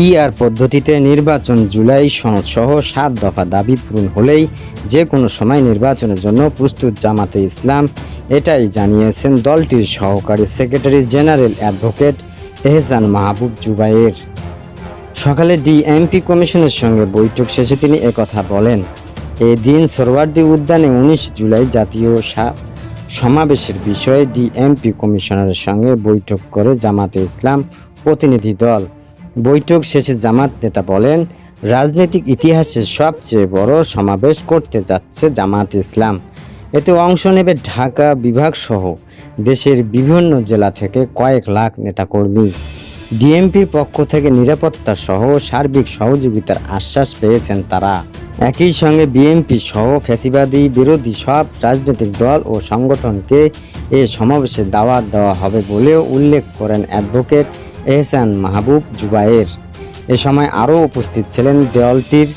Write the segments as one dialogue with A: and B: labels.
A: PR পদ্ধতিতে নির্বাচন জুলাই সনদ সহ সাত দফা দাবি পূরণ হলেই যে কোনো সময় নির্বাচনের জন্য প্রস্তুত জামাতে ইসলাম। এটাই জানিয়েছেন দলটির সহকারী secretary general advocate Ehsan Mahbub Zubair. সকালে ডিএমপি কমিশনের সঙ্গে বৈঠক শেষে তিনি একথা বলেন এদিন সোরওয়ার্দী উদ্যানে উনিশ জুলাই জাতীয় সমাবেশের বিষয়ে ডিএমপি কমিশনারের সঙ্গে বৈঠক করে জামাতে ইসলাম প্রতিনিধি দল বৈঠক শেষে জামাত নেতা বলেন, রাজনৈতিক ইতিহাসের সবচেয়ে বড় সমাবেশ করতে যাচ্ছে জামাত ইসলাম। এতে অংশ নেবে ঢাকা বিভাগ সহ দেশের বিভিন্ন জেলা থেকে কয়েক লাখ নেতাকর্মী। ডিএমপির পক্ষ থেকে নিরাপত্তা সহ সার্বিক সহযোগিতার আশ্বাস পেয়েছেন তারা। একই সঙ্গে বিএনপি সহ ফ্যাসিবাদী বিরোধী সব রাজনৈতিক দল ও সংগঠনকে এ সমাবেশে দাওয়াত দেওয়া হবে বলেও উল্লেখ করেন অ্যাডভোকেট এহসান মাহবুব জুবায়ের। এ সময় আরও উপস্থিত ছিলেন দেওয়ালটির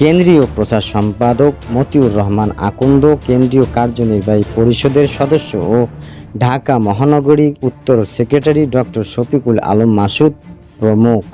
A: কেন্দ্রীয় প্রচার সম্পাদক মতিউর রহমান আকন্দ, কেন্দ্রীয় কার্যনির্বাহী পরিষদের সদস্য ও ঢাকা মহানগরী উত্তর সেক্রেটারি ডক্টর শফিকুল আলম মাসুদ প্রমুখ।